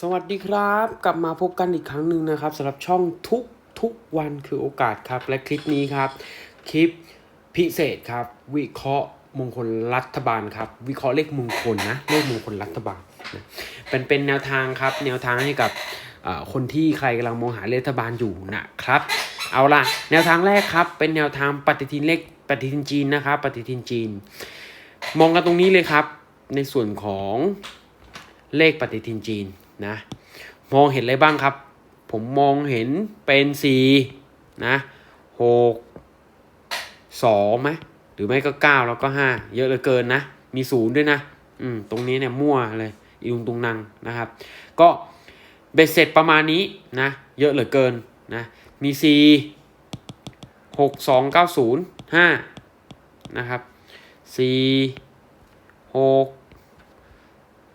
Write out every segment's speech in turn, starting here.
สวัสดีครับ กลับมาพบกันอีกครั้งหนึ่งนะครับสำหรับช่องทุกทุกวันคือโอกาสครับ และคลิปนี้ครับ คลิปพิเศษครับ วิเคราะห์มงคลรัฐบาลครับ วิเคราะห์เลขมงคลนะเลขมงคลรัฐบาลนะเป็นเป็นแนวทางครับ แนวทางให้กับคนที่ใครกำลังมองหารัฐบาลอยู่นะครับ เอาล่ะ แนวทางแรกครับ เป็นแนวทางปฏิทินเลขปฏิทินจีนนะครับปฏิทินจีน มองกันตรงนี้เลยครับ ในส่วนของเลขปฏิทินจีน นะมองเห็นอะไรบ้างครับ ผมมองเห็นเป็นสี่นะหกสองไหมหรือไม่ก็เก้าแล้วก็ห้าเยอะเหลือเกินนะ มีศูนย์ด้วยนะ อืมตรงนี้เนี่ยมั่วเลยอีลุงตุงนังนะครับ ก็เบ็ดเสร็จประมาณนี้นะ เยอะเหลือเกินนะ มีสี่หกสองเก้าศูนย์ห้านะครับสี่หก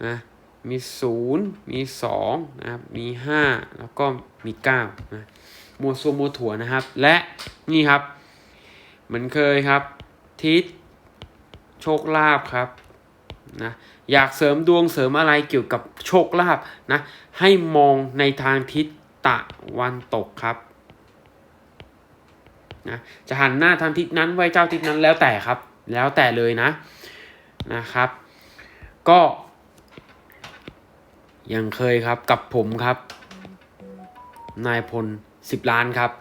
นะ มีศูนย์มีสองนะครับ มีห้าแล้วก็มีเก้านะมัวซัวมัวถั่วนะครับ และนี่ครับ เหมือนเคยครับ ทิศโชคลาภครับนะอยากเสริมดวงเสริมอะไรเกี่ยวกับโชคลาภนะ ให้มองในทางทิศตะวันตกครับนะจะหันหน้าทางทิศนั้นไหวเจ้าทิศนั้นแล้วแต่ครับ แล้วแต่เลยนะนะครับ ก็ ยังเคยครับกับผมครับ นายพลสิบล้านครับ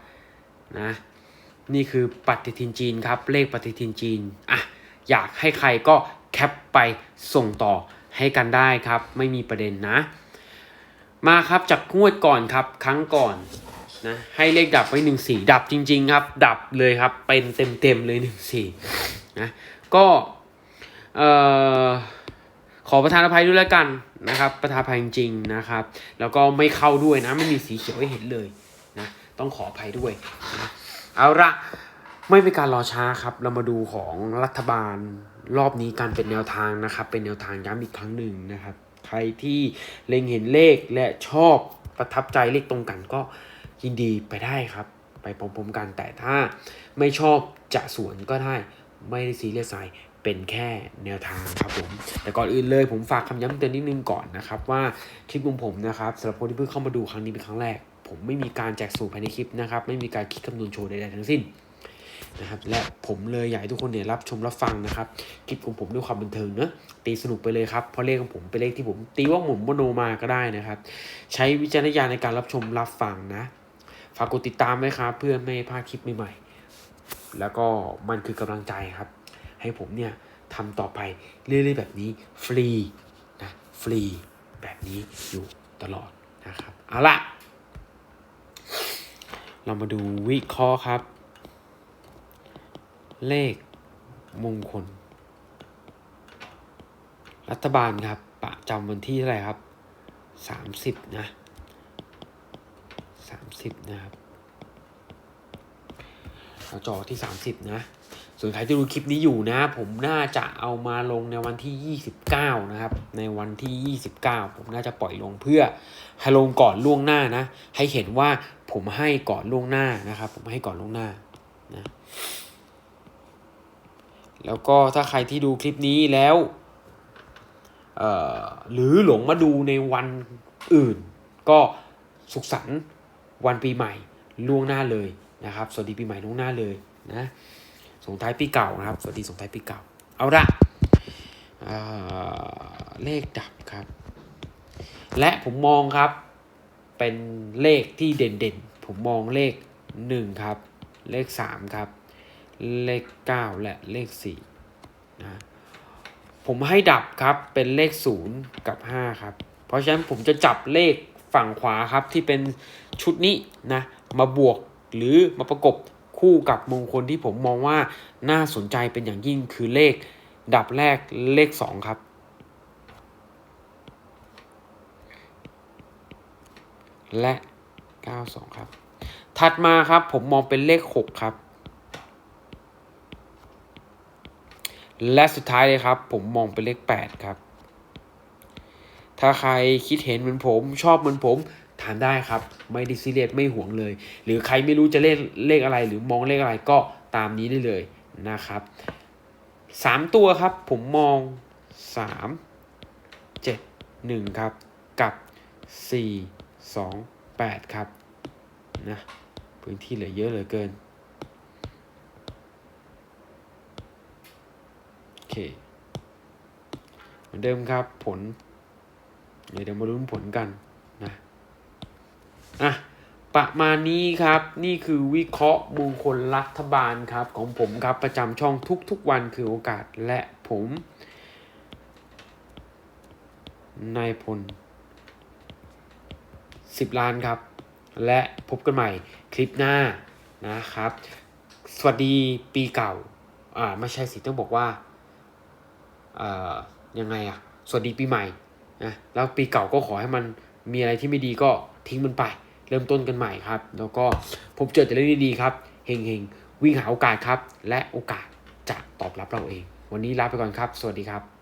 นะนี่คือปฏิทินจีนครับ เลขปฏิทินจีนอะอยากให้ใครก็แคปไปส่งต่อให้กันได้ครับ ไม่มีประเด็นนะ มาครับจากงวดก่อนครับ ครั้งก่อนนะให้เลขดับไว้หนึ่งสี่ดับจริง ๆ ครับ ดับเลยครับ เป็นเต็มๆเลยหนึ่งสี่นะก็เอ่อขอประทานอภัยด้วยแล้วกัน นะครับประทาภัยจริงๆนะครับ แล้วก็ไม่เข้าด้วยนะไม่มีสีเขียวให้เห็นเลยนะต้องขออภัยด้วยนะเอาละไม่เป็นการรอช้าครับ เรามาดูของรัฐบาลรอบนี้การเป็นแนวทางนะครับ เป็นแนวทางย้ำอีกครั้งหนึ่งนะครับ ใครที่เล็งเห็นเลขและชอบประทับใจเลขตรงกันก็ยินดีไปได้ครับ ไปพร้อมๆกันแต่ถ้าไม่ชอบจะสวนก็ได้ไม่ได้ซีเรียสอะไร เป็นแค่แนวทางครับผม แต่ก่อนอื่นเลยผมฝากคำย้ำเตือนนิดนึงก่อนนะครับว่าคลิปของผมนะครับสำหรับคนที่เพิ่งเข้ามาดูครั้งนี้เป็นครั้งแรก ผมไม่มีการแจกสูตรภายในคลิปนะครับไม่มีการคิดคำนวณโชว์ใดๆทั้งสิ้นนะครับและผมเลยอยากให้ทุกคนเนี่ยรับชมรับฟังนะครับคลิปของผมด้วยความบันเทิงเนะตีสนุกไปเลยครับเพราะเลขของผมเป็นเลขที่ผม ตีว่าหมุนโมโนมาก็ได้นะครับ ใช้วิจารณญาณในการรับชมรับฟังนะฝากกดติดตามไว้ครับเพื่อไม่ให้พลาดคลิปใหม่ๆแล้วก็มันคือกำลังใจครับ ให้ผมเนี่ยทำต่อไปเรื่อยๆแบบนี้ฟรีนะฟรีแบบนี้อยู่ตลอดนะครับเอาละเรามาดูวิเคราะห์ครับ เลขมงคล รัฐบาลครับประจำวันที่เท่าไหร่ครับสามสิบนะสามสิบนะครับเราจอที่สามสิบนะ ส่วนใครที่ดูคลิปนี้อยู่นะ ผมน่าจะเอามาลงในวันที่ 29 นะครับ ในวันที่ 29 ผมน่าจะปล่อยลงเพื่อให้ลงก่อนล่วงหน้านะ ให้เห็นว่าผมให้ก่อนล่วงหน้านะครับ ผมให้ก่อนล่วงหน้านะแล้วก็ถ้าใครที่ดูคลิปนี้แล้วหรือหลงมาดูในวันอื่น ก็สุขสันต์วันปีใหม่ล่วงหน้าเลยนะครับ สวัสดีปีใหม่ล่วงหน้าเลยนะ ส่งท้ายปีเก่านะครับ สวัสดีส่งท้ายปีเก่า เอาละเเลขดับครับ และผมมองครับ เป็นเลขที่เด่นๆ ผมมองเลขหนึ่งครับ เลขสามครับ เลขเก้าและเลขสี่นะผมให้ดับครับเป็นเลขศูนย์กับห้าครับ เพราะฉะนั้นผมจะจับเลขฝั่งขวาครับที่เป็นชุดนี้นะ มาบวกหรือมาประกบ คู่กับมงคลที่ผมมองว่าน่าสนใจเป็นอย่างยิ่งคือเลขดับแรกเลขสองครับ และ 92 ครับ ถัดมาครับผมมองเป็นเลข 6 ครับ และสุดท้ายเลยครับ ผมมองเป็นเลข 8 ครับ ถ้าใครคิดเห็นเหมือนผมชอบเหมือนผม ถามได้ครับ ไม่ดิซีเรียสไม่ห่วงเลย หรือใครไม่รู้จะเล่นเลขอะไร หรือมองเลขอะไรก็ตามนี้ได้เลยนะครับสามตัวครับผมมองสามเจ็ดหนึ่งครับ กับสี่สองแปดครับนะพื้นที่เหลือเยอะเหลือเกินโอเคเหมือนเดิมครับผล เดี๋ยวมาลุ้นผลกันนะ อะประมาณนี้ครับนี่คือวิเคราะห์มงคคลรัฐบาลครับของผมครับประจำช่องทุกๆวันคือโอกาสและผมนายพล10ล้านครับ และพบกันใหม่คลิปหน้านะครับ สวัสดีปีเก่าอ่าไม่ใช่สิต้องบอกว่าเอ่ายังไงอะสวัสดีปีใหม่นะแล้วปีเก่าก็ขอให้มันมีอะไรที่ไม่ดีก็ทิ้งมันไป เริ่มต้นกันใหม่ครับ แล้วก็พบเจอแต่เรื่องดีๆครับเฮงเฮงวิ่งหาโอกาสครับ และโอกาสจะตอบรับเราเอง วันนี้ลาไปก่อนครับ สวัสดีครับ